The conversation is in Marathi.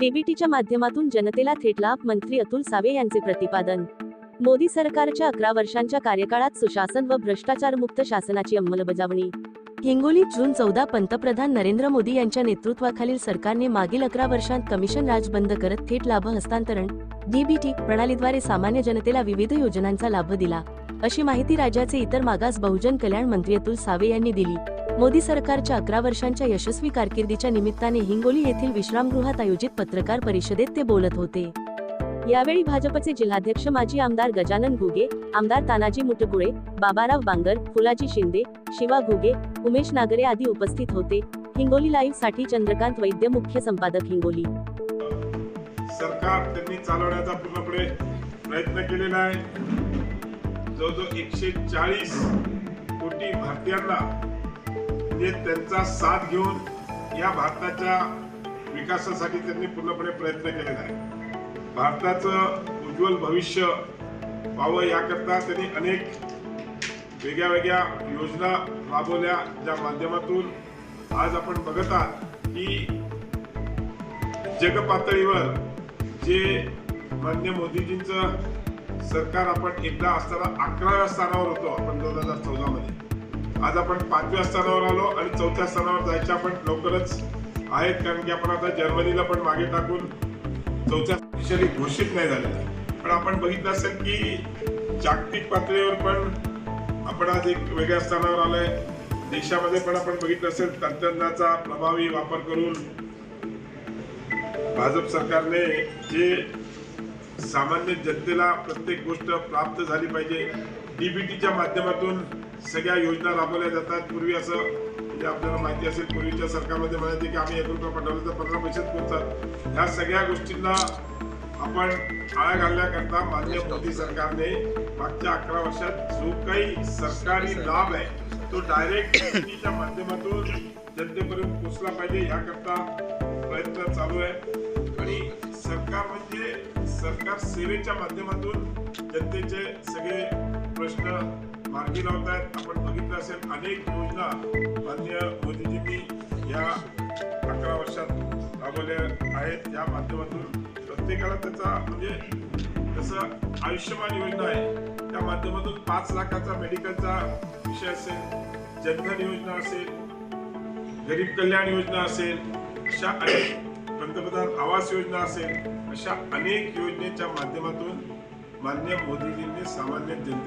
डीबीटीच्या माध्यमातून जनतेला थेट लाभ मंत्री अतुल सावे यांचे प्रतिपादन. मोदी सरकारच्या अकरा वर्षांच्या कार्यकाळात सुशासन व भ्रष्टाचारमुक्त शासनाची अंमलबजावणी. हिंगोली जून चौदा पंतप्रधान नरेंद्र मोदी यांच्या नेतृत्वाखालील सरकारने मागील अकरा वर्षांत कमिशन राज बंद करत थेट लाभ हस्तांतरण डीबीटी प्रणालीद्वारे सामान्य जनतेला विविध योजनांचा लाभ दिला अशी माहिती राज्याचे इतर मागास बहुजन कल्याण मंत्री अतुल सावे यांनी दिली. मोदी सरकारच्या अकरा वर्षांच्या यशस्वी कारकिर्दीच्या निमित्ताने हिंगोली येथील विश्रामगृहात आयोजित पत्रकार परिषदेत ते बोलत होते. यावेळी भाजपचे जिल्हाध्यक्ष माजी आमदार गजानन घुगे आमदार तानाजी मुटगुळे बाबाराव बांगर फुलाजी शिंदे शिवा घुगे उमेश नागरे आदी उपस्थित होते. हिंगोली लाईव्हसाठी चंद्रकांत वैद्य मुख्य संपादक हिंगोली. सरकार त्यांनी चालवण्याचा पूर्णपणे प्रयत्न केलेला आहे. जवळजवळ एकशे चाळीस कोटी भारतीयांना म्हणजे त्यांचा साथ घेऊन या भारताच्या विकासासाठी त्यांनी पूर्णपणे प्रयत्न केलेला आहे. भारताचं उज्ज्वल भविष्य व्हावं याकरता त्यांनी अनेक वेगळ्या वेगळ्या योजना राबवल्या ज्या माध्यमातून आज आपण बघत आहात की जगपातळीवर जे मान्य मोदीजींचं सरकार आपण एकदा असताना अकराव्या स्थानावर होतो आपण दोन हजार चौदामध्ये. मध्ये आज आपण पाचव्या स्थानावर आलो आणि चौथ्या स्थानावर जायच्या आपण लवकरच आहेत कारण की आपण आता जर्मनीला पण मागे टाकून चौथ्या ऑफिशियली घोषित नाही झालेलं पण आपण बघितलं असेल की जागतिक पातळीवर पण आपण आज एक वेगळ्या स्थानावर आलोय. देशामध्ये पण आपण बघितलं असेल तंत्रज्ञानाचा प्रभावी वापर करून भाजप सरकारने जे सामान्य जनतेला प्रत्येक गोष्ट प्राप्त झाली पाहिजे डीबीटीच्या माध्यमातून सगळ्या योजना राबवल्या जातात. पूर्वी असं म्हणजे आपल्याला माहिती असेल पूर्वीच्या सरकारमध्ये म्हणायचे की आम्ही एक रुपया पाठवलं तर पंधरा पैशात पोहोचतात. ह्या सगळ्या गोष्टींना आपण आळा घालण्याकरता माननीय मोदी सरकारने मागच्या अकरा वर्षात जो काही सरकारी लाभ आहे तो डायरेक्ट डीबीटीच्या माध्यमातून जनतेपर्यंत पोहोचला पाहिजे ह्याकरता प्रयत्न चालू आहे. आणि सरकार म्हणजे सरकार सेवेच्या माध्यमातून जनतेचे सगळे प्रश्न मार्गी लावत आहेत. आपण बघितलं असेल अनेक योजना माननीय मोदीजींनी या अकरा वर्षात राबवल्या आहेत. या माध्यमातून प्रत्येकाला त्याचा म्हणजे जसं आयुष्यमान योजना आहे त्या माध्यमातून पाच लाखाचा मेडिकलचा विषय असेल जनधन योजना असेल गरीब कल्याण योजना असेल अशा अनेक पंतप्रधान आवास योजना असेल अशा अनेक योजनेच्या माध्यमातून मान्य मोदीजींनी सामान्य जनते